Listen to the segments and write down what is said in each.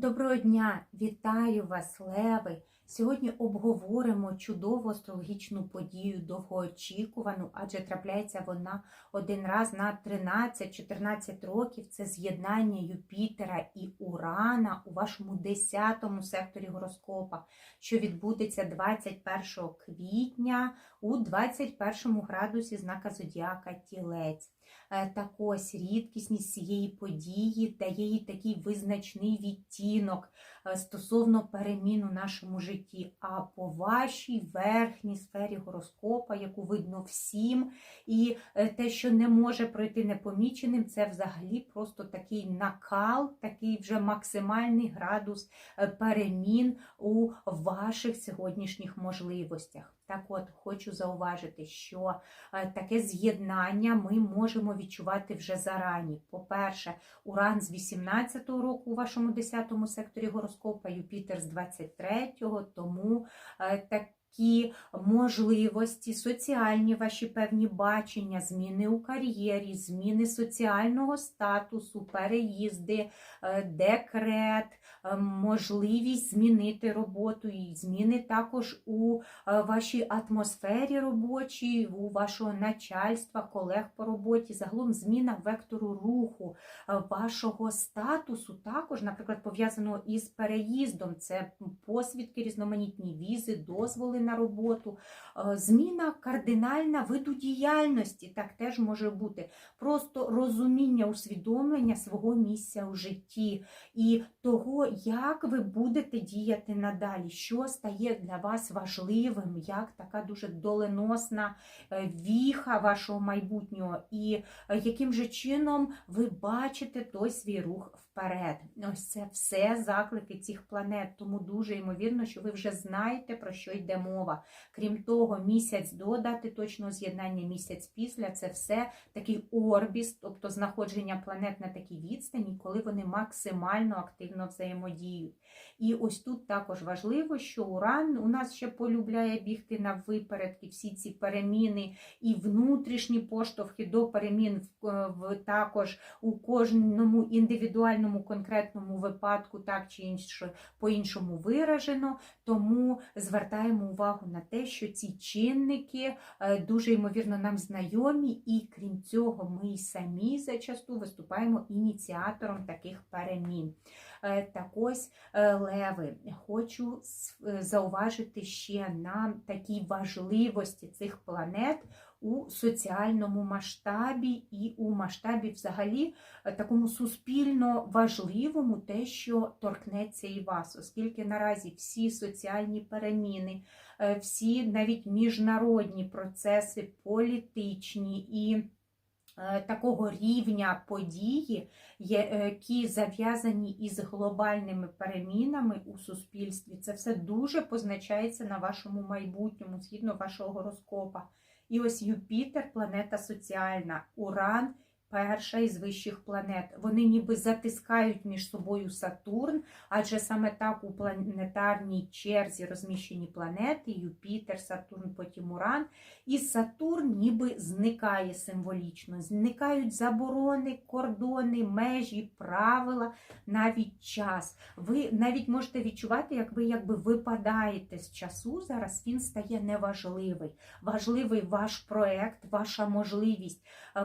Доброго дня! Вітаю вас, Леви! Сьогодні обговоримо чудову астрологічну подію, довгоочікувану, адже трапляється вона один раз на 13-14 років. Це з'єднання Юпітера і Урана у вашому 10 секторі гороскопа, що відбудеться 21 квітня у 21 градусі знака Зодіака Тілець. Е, Так ось рідкісність цієї події дає їй такий визначний відтінок е, стосовно перемін у нашому житті. А по вашій верхній сфері гороскопа, яку видно всім, і е, те, що не може пройти непоміченим, це взагалі просто такий накал, такий вже максимальний градус перемін у ваших сьогоднішніх можливостях. Так от хочу зауважити, що е, таке з'єднання ми можемо відчувати вже зарані. По-перше, Уран з 18-го року у вашому 10-му секторі гороскопа, Юпітер з 23-го, тому е, такі можливості, соціальні ваші певні бачення, зміни у кар'єрі, зміни соціального статусу, переїзди, е, декрет, е, можливість змінити роботу і зміни також у е, вашій атмосфері робочій, у вашого начальства, колег по роботі, загалом зміна вектору руху вашого статусу, також, наприклад, пов'язаного із переїздом, це посвідки, різноманітні візи, дозволи на роботу, е, зміна кардинальна виду діяльності, так теж може бути. Просто розуміння, усвідомлення свого місця у житті і того, як ви будете діяти надалі, що стає для вас важливим, як така дуже доленосна е, віха вашого майбутнього, і е, яким же чином ви бачите той свій рух вперед. Ось це все заклики цих планет, тому дуже ймовірно, що ви вже знаєте, про що йде мова. Крім того, місяць до дати точного з'єднання, місяць після це все такий орбіс, тобто знаходження планет на такій відстані, коли вони максимально активно взаємодіють. І ось тут також важливо, що Уран у нас ще полюбляє бігти на випередки, всі ці переміни і внутрішні поштовхи до перемін в, е, також у кожному індивідуальному конкретному випадку, так чи інше по-іншому виражено. Тому звертаємо увагу на те, що ці чинники е, дуже ймовірно нам знайомі, і крім цього, ми й самі зачасту виступаємо ініціатором таких перемін. Е, Так ось, е, леви, хочу зауважити ще на такій важливості цих планет у соціальному масштабі і у масштабі взагалі е, такому суспільно важливому, те, що торкнеться і вас, оскільки наразі всі соціальні переміни, е, всі навіть міжнародні процеси політичні і е, такого рівня події, які зав'язані із глобальними перемінами у суспільстві, це все дуже позначається на вашому майбутньому, згідно вашого гороскопа. І ось Юпітер, планета соціальна, Уран. Перша із вищих планет. Вони ніби затискають між собою Сатурн, адже саме так у планетарній черзі розміщені планети Юпітер, Сатурн, потім Уран. І Сатурн ніби зникає символічно. Зникають заборони, кордони, межі, правила, навіть час. Ви навіть можете відчувати, як ви якби випадаєте з часу. Зараз він стає неважливий. Важливий ваш проект, ваша можливість,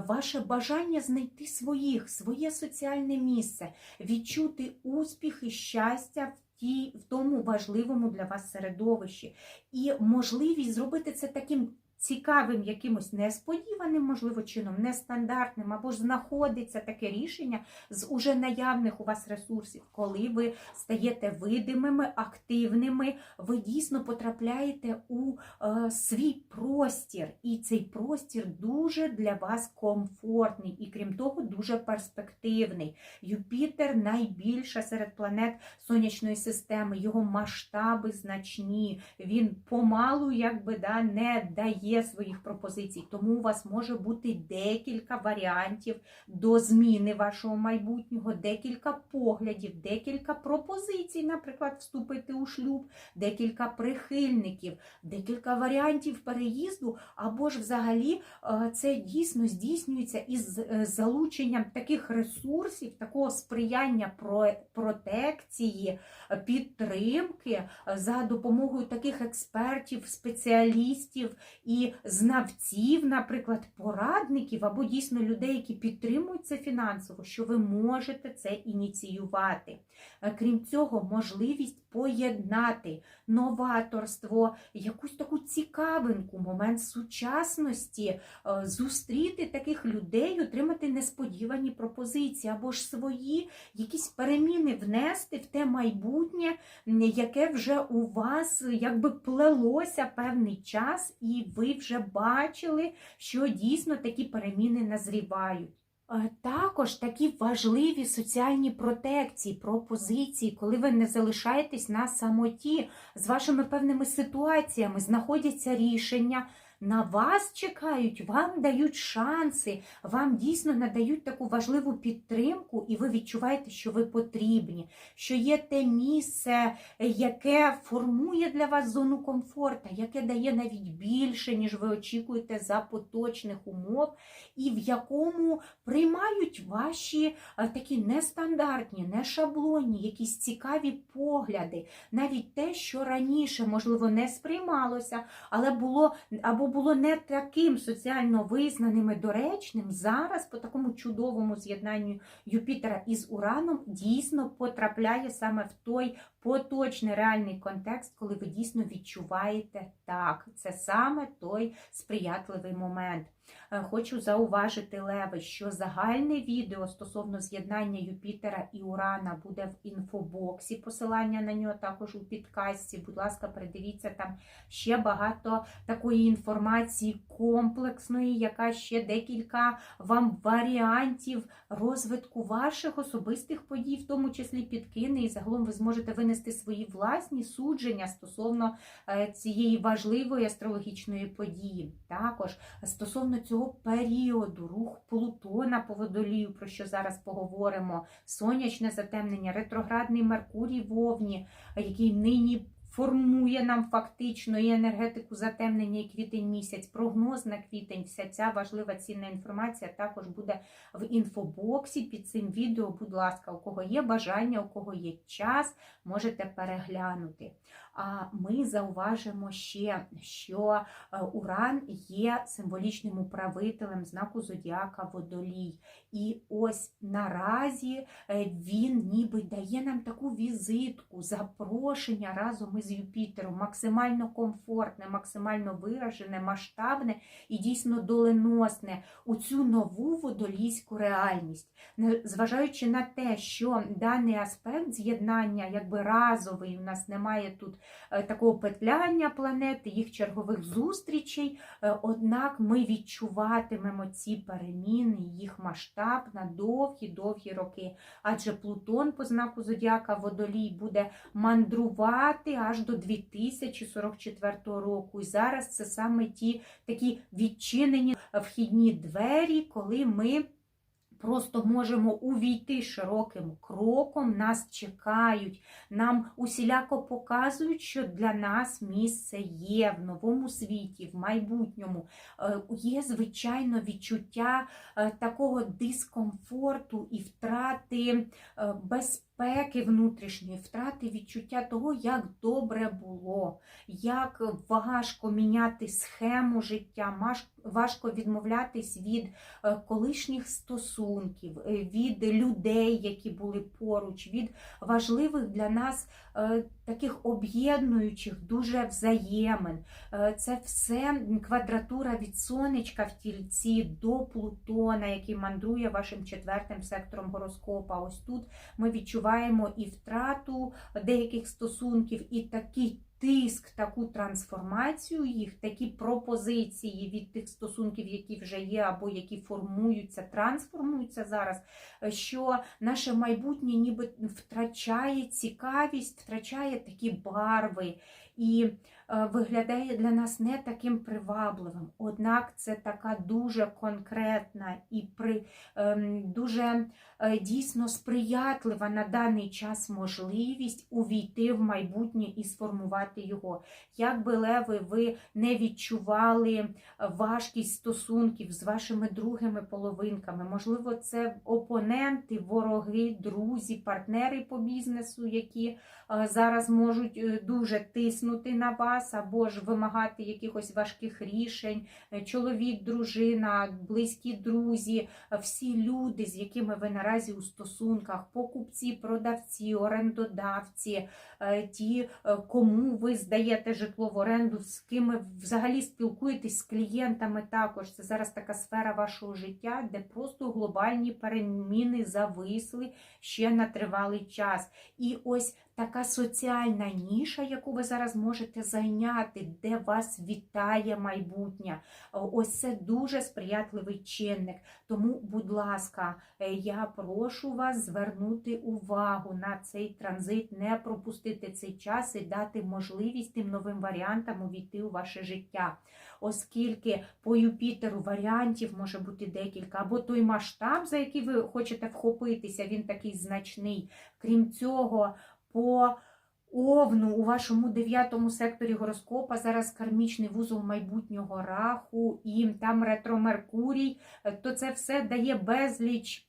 ваше бажання знайти своїх, своє соціальне місце, відчути успіх і щастя в тій, в тому важливому для вас середовищі. І можливість зробити це таким цікавим, якимось несподіваним, можливо, чином, нестандартним, або ж знаходиться таке рішення з уже наявних у вас ресурсів, коли ви стаєте видимими, активними, ви дійсно потрапляєте у е, свій простір, і цей простір дуже для вас комфортний, і крім того, дуже перспективний. Юпітер найбільша серед планет сонячної системи, його масштаби значні. Він помалу, якби да, не дає є своїх пропозицій, тому у вас може бути декілька варіантів до зміни вашого майбутнього, декілька поглядів, декілька пропозицій, наприклад, вступити у шлюб, декілька прихильників, декілька варіантів переїзду, або ж взагалі е, це дійсно здійснюється із е, залученням таких ресурсів, такого сприяння протекції, підтримки е, за допомогою таких експертів, спеціалістів і знавців, наприклад, порадників або дійсно людей, які підтримують це фінансово, що ви можете це ініціювати. Е, Крім цього, можливість поєднати новаторство, якусь таку цікавинку, момент сучасності, е, зустріти таких людей, отримати несподівані пропозиції або ж свої якісь переміни внести в те майбутнє, яке вже у вас якби плелося певний час, і ви вже бачили, що дійсно такі переміни назрівають. Е, Також такі важливі соціальні протекції, пропозиції, коли ви не залишаєтесь на самоті з вашими певними ситуаціями, знаходяться рішення. На вас чекають, вам дають шанси, вам дійсно надають таку важливу підтримку, і ви відчуваєте, що ви потрібні, що є те місце, яке формує для вас зону комфорту, яке дає навіть більше, ніж ви очікуєте за поточних умов, і в якому приймають ваші такі нестандартні, не шаблонні, якісь цікаві погляди, навіть те, що раніше, можливо, не сприймалося, але було або було не таким соціально визнаним і доречним, зараз по такому чудовому з'єднанню Юпітера із Ураном дійсно потрапляє саме в той поточний реальний контекст, коли ви дійсно відчуваєте так. Це саме той сприятливий момент. Е, Хочу зауважити, Леви, що загальне відео стосовно з'єднання Юпітера і Урана буде в інфобоксі. Посилання на нього також у підкасті. Будь ласка, передивіться там ще багато такої інформації комплексної, яка ще декілька вам варіантів розвитку ваших особистих подій, в тому числі підкине, і загалом ви зможете винести свої власні судження стосовно е, цієї важливої астрологічної події. Також стосовно цього періоду, рух Плутона по водолію, про що зараз поговоримо, сонячне затемнення, ретроградний Меркурій в Овні, який нині формує нам фактично і енергетику затемнення і квітень місяць, прогноз на квітень, вся ця важлива цінна інформація також буде в інфобоксі під цим відео. Будь ласка, у кого є бажання, у кого є час, можете переглянути. Ми зауважимо ще, що е, Уран є символічним управителем знаку Зодіака Водолій. І ось наразі е, він ніби дає нам таку візитку, запрошення разом із Юпітером, максимально комфортне, максимально виражене, масштабне і дійсно доленосне у цю нову водолійську реальність. Зважаючи на те, що даний аспект з'єднання якби разовий, у нас немає тут такого петляння планети, їх чергових зустрічей. Е, Однак ми відчуватимемо ці переміни, їх масштаб на довгі-довгі роки. Адже Плутон по знаку Зодіака Водолій буде мандрувати аж до 2044 року. І зараз це саме ті такі відчинені вхідні двері, коли ми. Просто можемо увійти широким кроком, нас чекають, нам усіляко показують, що для нас місце є в новому світі, в майбутньому. Е, Є, звичайно, відчуття е, такого дискомфорту і втрати е, безпеки внутрішньої, втрати відчуття того, як добре було, як важко міняти схему життя, важко відмовлятись від е, колишніх стосунків, е, від людей, які були поруч, від важливих для нас е, таких об'єднуючих дуже взаємин. Е, Це все квадратура від сонечка в тільці до Плутона, який мандрує вашим четвертим сектором гороскопа. Ось тут ми відчуваємо і втрату деяких стосунків, і такий тиск, таку трансформацію їх, такі пропозиції від тих стосунків, які вже є, або які формуються, трансформуються зараз, е, що наше майбутнє ніби втрачає цікавість, втрачає такі барви і е, виглядає для нас не таким привабливим. Однак це така дуже конкретна і при, ем, дуже дійсно сприятлива на даний час можливість увійти в майбутнє і сформувати його. Як би леви, ви не відчували важкість стосунків з вашими другими половинками, можливо, це опоненти, вороги, друзі, партнери по бізнесу, які е, зараз можуть е, дуже тиснути на вас або ж вимагати якихось важких рішень, Е, чоловік, дружина, близькі друзі, е, всі люди, з якими ви наразі у стосунках, покупці, продавці, орендодавці, е, ті, е, кому ви здаєте житло в оренду, з ким взагалі спілкуєтесь з клієнтами також. Це зараз така сфера вашого життя, де просто глобальні переміни зависли ще на тривалий час. І ось така соціальна ніша, яку ви зараз можете зайняти, де вас вітає майбутнє. Ось це дуже сприятливий чинник. Тому, будь ласка, е, я прошу вас звернути увагу на цей транзит, не пропустити цей час і дати можливість тим новим варіантам увійти у ваше життя. Оскільки по Юпітеру варіантів може бути декілька, або той масштаб, за який ви хочете вхопитися, він такий значний. Крім цього, по Овну у вашому дев'ятому секторі гороскопа. Зараз кармічний вузол майбутнього раху, і там ретро Меркурій, е, то це все дає безліч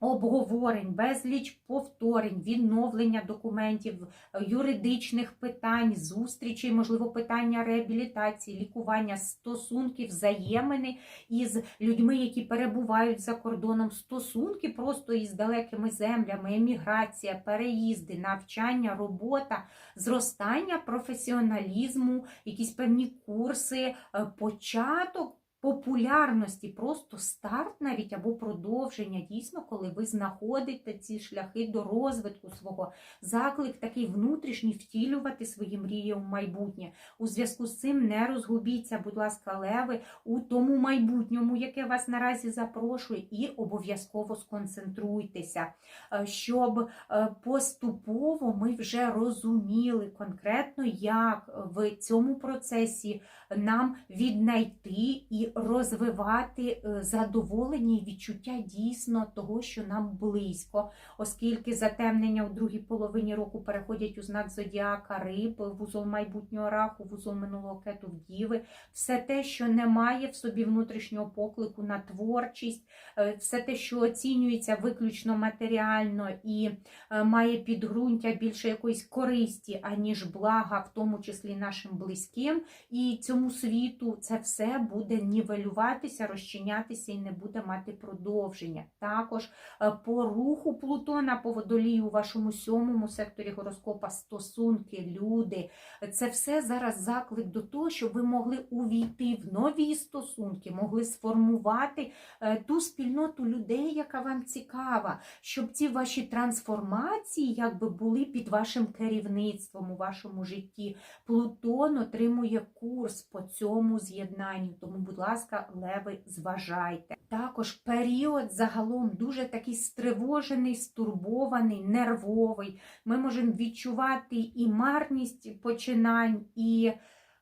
обговорень, безліч повторень, відновлення документів, юридичних питань, зустрічей, можливо, питання реабілітації, лікування, стосунків, взаємини із людьми, які перебувають за кордоном, стосунки просто із далекими землями, еміграція, переїзди, навчання, робота, зростання професіоналізму, якісь певні курси, е, початок популярності, просто старт навіть або продовження, дійсно, коли ви знаходите ці шляхи до розвитку свого, заклик такий внутрішній втілювати свої мрії в майбутнє. У зв'язку з цим не розгубіться, будь ласка, леви, у тому майбутньому, яке вас наразі запрошує, і обов'язково сконцентруйтеся, е, щоб е, поступово ми вже розуміли конкретно, як в цьому процесі нам віднайти і розвивати е, задоволення і відчуття дійсно того, що нам близько, оскільки затемнення у другій половині року переходять у знак зодіака риб, вузол майбутнього раху, вузол минулого кету в діви, все те, що не має в собі внутрішнього поклику на творчість, е, все те, що оцінюється виключно матеріально і е, має підґрунтя більше якоїсь користі, аніж блага, в тому числі нашим близьким, і цьому світу це все буде нівелюватися, розчинятися і не буде мати продовження. Також е, по руху Плутона по водолію у вашому сьомому секторі гороскопа стосунки, люди. Це все зараз заклик до того, щоб ви могли увійти в нові стосунки, могли сформувати е, ту спільноту людей, яка вам цікава, щоб ці ваші трансформації якби були під вашим керівництвом у вашому житті. Плутон отримує курс по цьому з'єднанню. Тому, будь ласка, леви, зважайте. Також період загалом дуже такий стривожений, стурбований, нервовий. Ми можемо відчувати і марність починань, і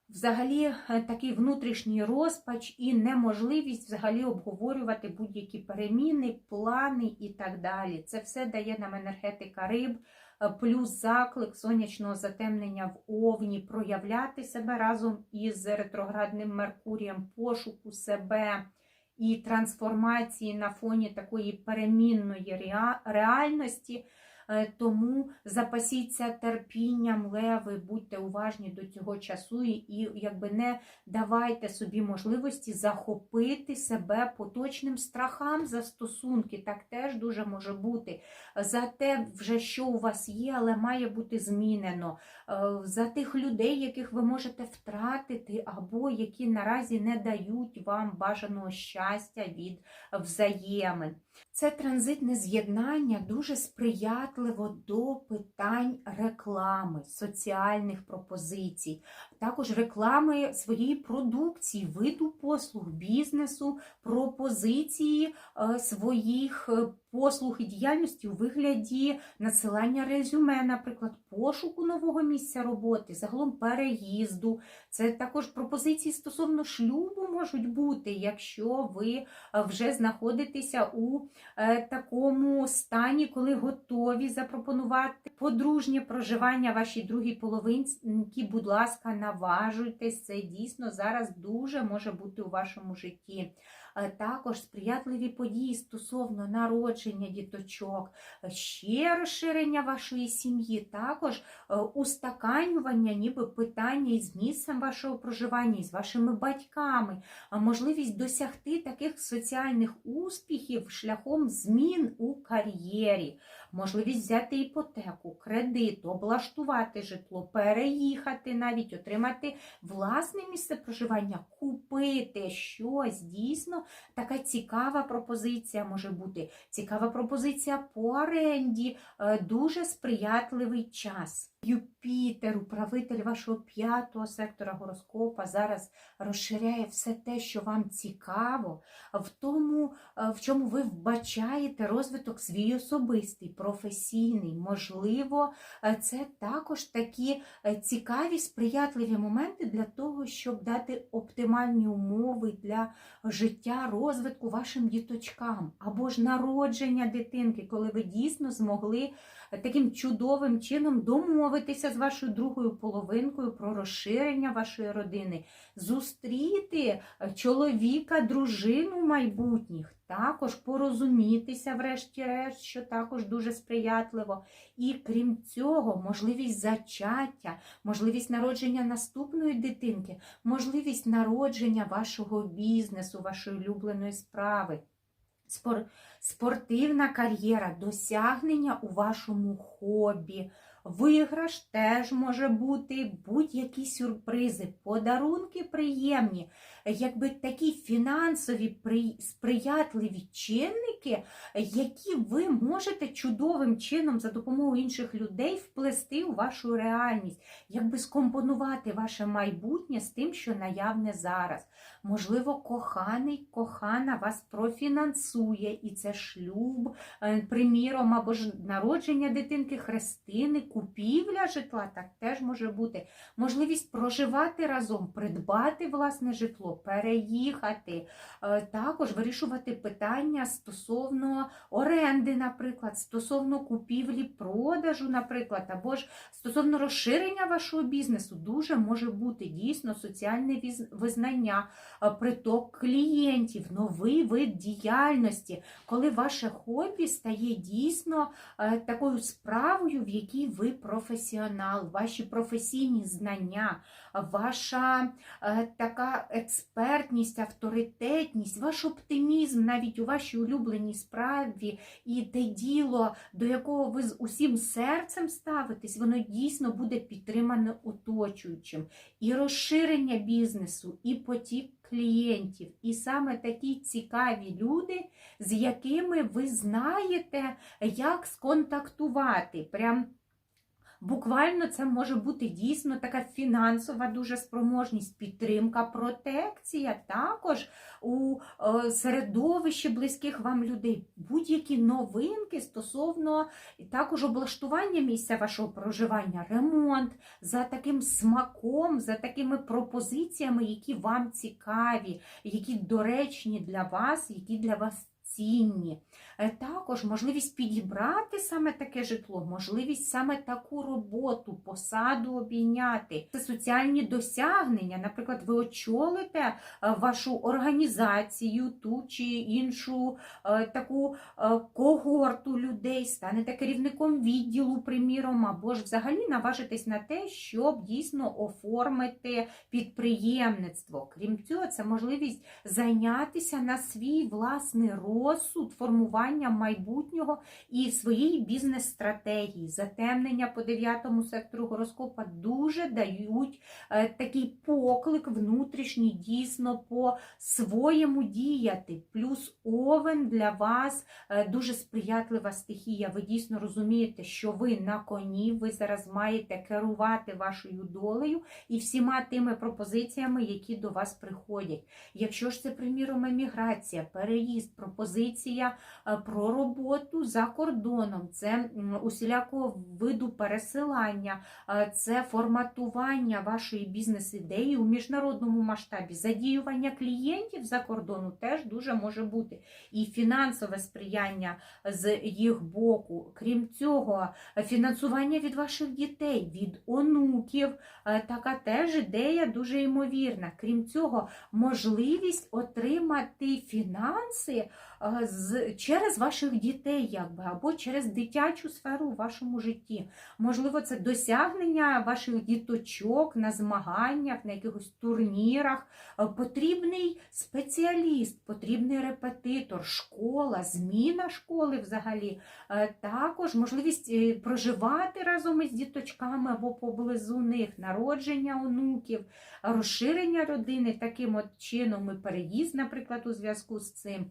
взагалі е, такий внутрішній розпач, і неможливість взагалі обговорювати будь-які переміни, плани і так далі. Це все дає нам енергетика риб. Плюс заклик сонячного затемнення в Овні проявляти себе разом із ретроградним Меркурієм, пошуку себе і трансформації на фоні такої перемінної реальності. Е, Тому запасіться терпінням, леви, будьте уважні до цього часу і, і якби не давайте собі можливості захопити себе поточним страхам за стосунки. Так теж дуже може бути. За те, вже що у вас є, але має бути змінено. Е, За тих людей, яких ви можете втратити, або які наразі не дають вам бажаного щастя від взаємин. Це транзитне з'єднання дуже сприятливо до питань реклами, соціальних пропозицій, також реклами своєї продукції, виду послуг, бізнесу, пропозиції е, своїх е, послуг і діяльності у вигляді надсилання резюме, наприклад, пошуку нового місця роботи, загалом переїзду. Це також пропозиції стосовно шлюбу можуть бути, якщо ви е, вже знаходитеся у е, такому стані, коли готові запропонувати подружнє проживання вашій другій половинці. Будь ласка, наважуйтесь, це дійсно зараз дуже може бути у вашому житті. Е, Також сприятливі події стосовно народження діточок, е, ще розширення вашої сім'ї, також е, устаканювання, ніби питання із місцем вашого проживання, із вашими батьками, можливість досягти таких соціальних успіхів шляхом змін у кар'єрі, можливість взяти іпотеку, кредит, облаштувати житло, переїхати, навіть отримати власне місце проживання, купити щось дійсно. Така цікава пропозиція може бути. Цікава пропозиція по оренді, е, дуже сприятливий час. Юпітер, управитель вашого п'ятого сектора гороскопа, зараз розширяє все те, що вам цікаво, в тому, е, в чому ви вбачаєте розвиток свій особистий, професійний. Можливо, е, це також такі е, цікаві, сприятливі моменти для того, щоб дати оптимальні умови для життя, розвитку вашим діточкам або ж народження дитинки, коли ви дійсно змогли таким чудовим чином домовитися з вашою другою половинкою про розширення вашої родини, зустріти чоловіка, дружину майбутніх. Також порозумітися, врешті-решт, що також дуже сприятливо. І крім цього, можливість зачаття, можливість народження наступної дитинки, можливість народження вашого бізнесу, вашої улюбленої справи. Спор... Спортивна кар'єра, досягнення у вашому хобі, виграш теж може бути, будь-які сюрпризи, подарунки приємні, якби такі фінансові сприятливі чинники, які ви можете чудовим чином за допомогою інших людей вплести у вашу реальність, якби скомпонувати ваше майбутнє з тим, що наявне зараз. Можливо, коханий, кохана вас профінансує, і це шлюб, е, приміром, або ж народження дитинки, хрестини, купівля житла, так теж може бути. Можливість проживати разом, придбати власне житло, переїхати, Е, також вирішувати питання стосовно оренди, наприклад, стосовно купівлі, продажу, наприклад, або ж стосовно розширення вашого бізнесу, дуже може бути дійсно соціальне визнання, е, приток клієнтів, новий вид діяльності, коли ваше хобі стає дійсно е, такою справою, в якій ви професіонал, ваші професійні знання, ваша така експертність, авторитетність, ваш оптимізм навіть у вашій улюбленій справі, і те діло, до якого ви з усім серцем ставитесь, воно дійсно буде підтримане оточуючим. І розширення бізнесу, і потік клієнтів, і саме такі цікаві люди, з якими ви знаєте, як сконтактувати. Прям Буквально це може бути дійсно така фінансова дуже спроможність, підтримка, протекція, також у е, середовищі близьких вам людей. Будь-які новинки стосовно також облаштування місця вашого проживання, ремонт за таким смаком, за такими пропозиціями, які вам цікаві, які доречні для вас, які для вас цінні. Е, Також можливість підібрати саме таке житло, можливість саме таку роботу, посаду обійняти. Це соціальні досягнення. Наприклад, ви очолите е, вашу організацію, ту чи іншу е, таку когорту людей, станете керівником відділу, приміром, або ж взагалі наважитесь на те, щоб дійсно оформити підприємництво. Крім цього, це можливість зайнятися на свій власний розсуд розсуд формування майбутнього і своєї бізнес-стратегії. Затемнення по дев'ятому сектору гороскопа дуже дають е, такий поклик внутрішній дійсно по своєму діяти. Плюс овен для вас е, дуже сприятлива стихія. Ви дійсно розумієте, що ви на коні, ви зараз маєте керувати вашою долею і всіма тими пропозиціями, які до вас приходять. Якщо ж це, приміром, еміграція, переїзд, пропозиція е, про роботу за кордоном, це усілякого виду пересилання, це форматування вашої бізнес-ідеї у міжнародному масштабі, задіювання клієнтів за кордону теж дуже може бути. І фінансове сприяння з їх боку. Крім цього, фінансування від ваших дітей, від онуків, така теж ідея дуже ймовірна. Крім цього, можливість отримати фінанси з, через ваших дітей, якби, або через дитячу сферу у вашому житті. Можливо, це досягнення ваших діточок на змаганнях, на якихось турнірах. Е, Потрібний спеціаліст, потрібний репетитор, школа, зміна школи взагалі. Е, Також можливість е, проживати разом із діточками або поблизу них, народження онуків, розширення родини таким от чином і переїзд, наприклад, у зв'язку з цим.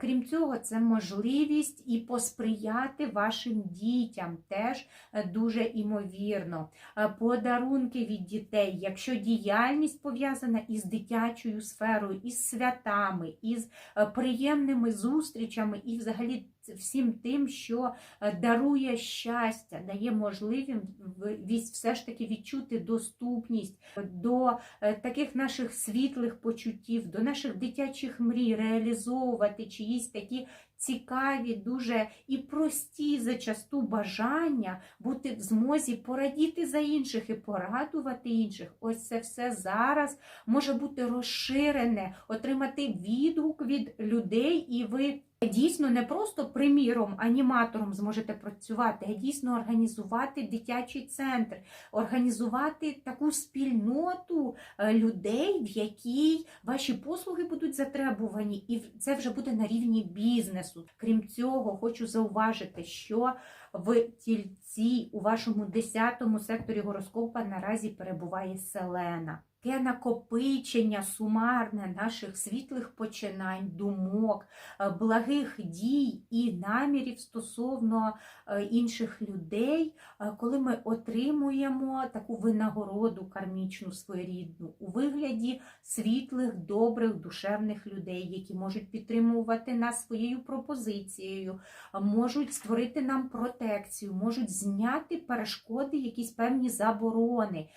Крім цього, це можливість і посприяти вашим дітям теж е, дуже імовірно. Е, Подарунки від дітей, якщо діяльність пов'язана із дитячою сферою, із святами, із е, приємними зустрічами і взагалі всім тим, що е, дарує щастя, дає можливість все ж таки відчути доступність до е, таких наших світлих почуттів, до наших дитячих мрій, реалізовувати чиїсь такі цікаві, дуже і прості зачасту бажання бути в змозі порадіти за інших і порадувати інших. Ось це все зараз може бути розширене, отримати відгук від людей, і ви. Дійсно, не просто приміром, аніматором зможете працювати, а дійсно організувати дитячий центр, організувати таку спільноту е, людей, в якій ваші послуги будуть затребувані, і це вже буде на рівні бізнесу. Крім цього, хочу зауважити, що в тільці у вашому 10 секторі гороскопа наразі перебуває Селена. Таке накопичення сумарне наших світлих починань, думок, е, благих дій і намірів стосовно е, інших людей, е, коли ми отримуємо таку винагороду кармічну своєрідну у вигляді світлих, добрих, душевних людей, які можуть підтримувати нас своєю пропозицією, можуть створити нам протекцію, можуть зняти перешкоди, якісь певні заборони.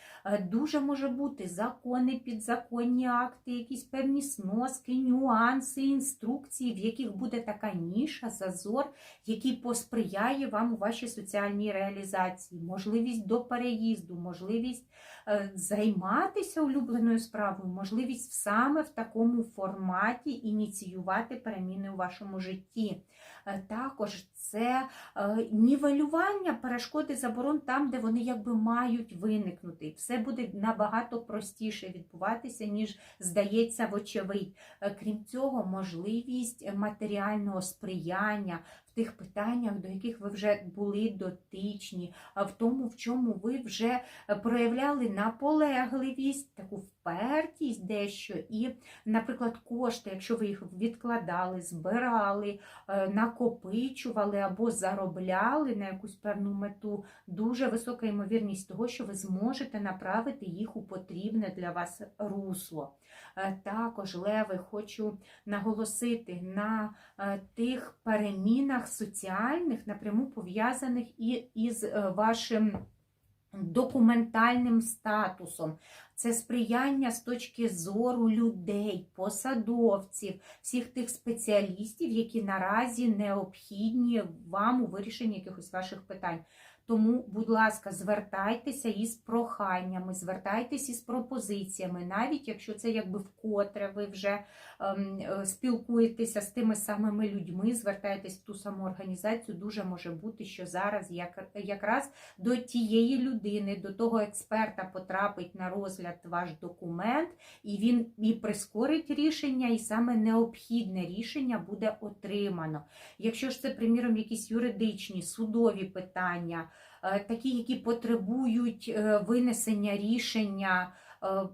Дуже може бути закони, підзаконні акти, якісь певні сноски, нюанси, інструкції, в яких буде така ніша, зазор, який посприяє вам у вашій соціальній реалізації, можливість до переїзду, можливість е, займатися улюбленою справою, можливість саме в такому форматі ініціювати переміни у вашому житті. Е, Також це нівелювання нівелювання перешкоди заборон там, де вони якби мають виникнути. Все буде набагато простіше відбуватися, ніж здається, вочевидь. Е, Крім цього, можливість матеріального сприяння в тих питаннях, до яких ви вже були дотичні, а в тому, в чому ви вже проявляли наполегливість, таку впертість дещо, і, наприклад, кошти, якщо ви їх відкладали, збирали, е, накопичували або заробляли на якусь певну мету, дуже висока ймовірність того, що ви зможете направити їх у потрібне для вас русло. Е, Також, Леви, хочу наголосити на е, тих перемінах соціальних, напряму пов'язаних і із е, вашим документальним статусом. Це сприяння з точки зору людей, посадовців, всіх тих спеціалістів, які наразі необхідні вам у вирішенні якихось ваших питань. Тому, будь ласка, звертайтеся із проханнями, звертайтеся із пропозиціями, навіть якщо це якби вкотре ви вже ем, е, спілкуєтеся з тими самими людьми, звертайтесь в ту саму організацію. Дуже може бути, що зараз як, якраз до тієї людини, до того експерта потрапить на розгляд ваш документ, і він і прискорить рішення, і саме необхідне рішення буде отримано. Якщо ж це, приміром, якісь юридичні, судові питання, такі, які потребують е, винесення рішення е,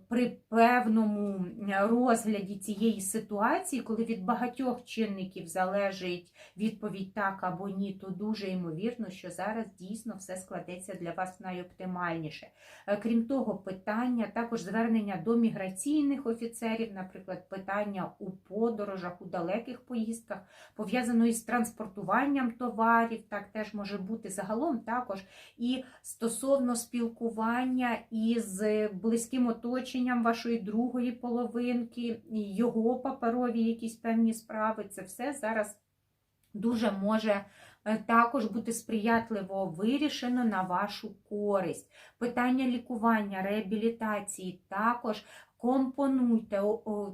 при певному розгляді цієї ситуації, коли від багатьох чинників залежить відповідь так або ні, то дуже ймовірно, що зараз дійсно все складеться для вас найоптимальніше. Крім того, питання також звернення до міграційних офіцерів, наприклад, питання у подорожах, у далеких поїздках, пов'язано із транспортуванням товарів, так теж може бути загалом також і стосовно спілкування із близьким оточенням вашої другої половинки, його паперові якісь певні справи, це все зараз дуже може е, також бути сприятливо вирішено на вашу користь. Питання лікування, реабілітації також компонуйте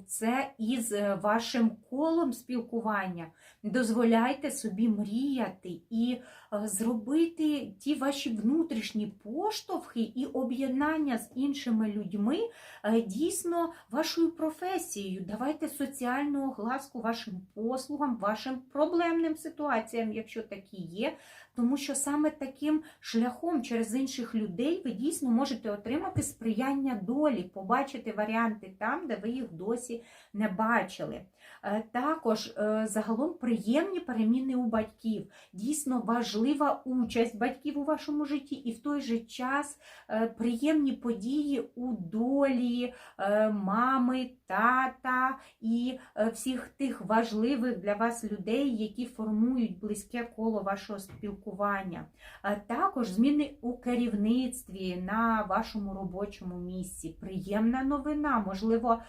це із е, вашим колом спілкування. Дозволяйте собі мріяти і е, зробити ті ваші внутрішні поштовхи і об'єднання з іншими людьми е, дійсно вашою професією. Давайте соціальну огласку вашим послугам, вашим проблемним ситуаціям, якщо такі є. Тому що саме таким шляхом через інших людей ви дійсно можете отримати сприяння долі, побачити варіанти там, де ви їх досі не бачили. Е, також е, загалом приємні переміни у батьків. Дійсно важлива участь батьків у вашому житті, і в той же час е, приємні події у долі мами, тата і всіх тих важливих для вас людей, які формують близьке коло вашого спілкування. Також зміни у керівництві на вашому робочому місці. Приємна новина, можливо,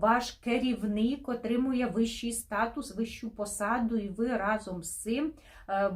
ваш керівник отримує вищий статус, вищу посаду, і ви разом з цим е,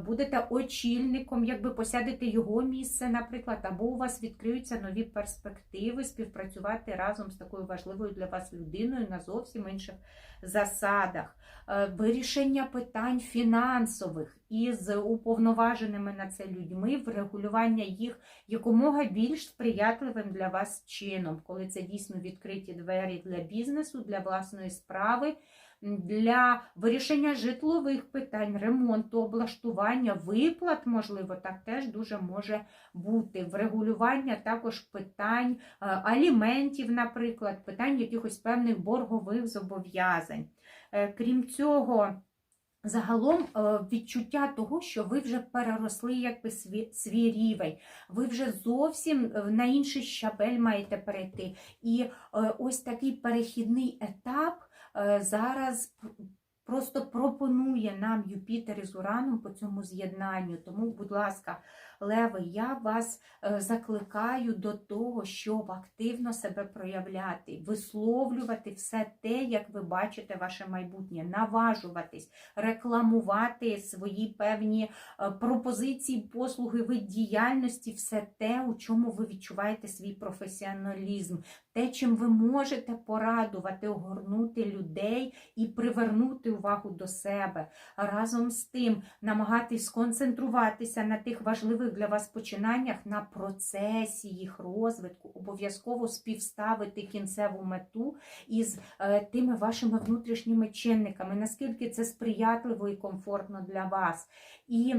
будете очільником, якби посядете його місце, наприклад, або у вас відкриються нові перспективи співпрацювати разом з такою важливою для вас людиною на зовсім інших засадах. Е, вирішення питань фінансових із уповноваженими на це людьми, врегулювання їх якомога більш сприятливим для вас чином, коли це дійсно відкриті двері для бізнесу, для власної справи для вирішення житлових питань, ремонту, облаштування, виплат, можливо, так теж дуже може бути. Врегулювання також питань е, аліментів, наприклад, питань якихось певних боргових зобов'язань. Е, крім цього, Загалом е, відчуття того, що ви вже переросли якби свій, свій рівень, ви вже зовсім на інший щабель маєте перейти. І ось такий перехідний етап зараз просто пропонує нам Юпітер із Ураном по цьому з'єднанню. Тому, будь ласка, Леви, я вас е, закликаю до того, щоб активно себе проявляти, висловлювати все те, як ви бачите, ваше майбутнє, наважуватись, рекламувати свої певні е, пропозиції, послуги, вид діяльності, все те, у чому ви відчуваєте свій професіоналізм, те, чим ви можете порадувати, огорнути людей і привернути увагу до себе. Разом з тим намагатись сконцентруватися на тих важливих для вас починаннях, на процесі їх розвитку, обов'язково співставити кінцеву мету із е, тими вашими внутрішніми чинниками, наскільки це сприятливо і комфортно для вас. І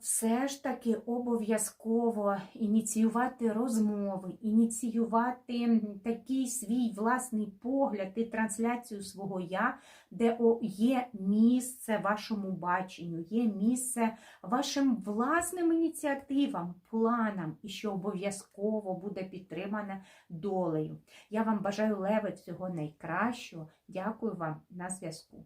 все ж таки обов'язково ініціювати розмови, ініціювати такий свій власний погляд і трансляцію свого я, де є місце вашому баченню, є місце вашим власним ініціативам, планам, і що обов'язково буде підтримане долею. Я вам бажаю леви всього найкращого. Дякую вам на зв'язку.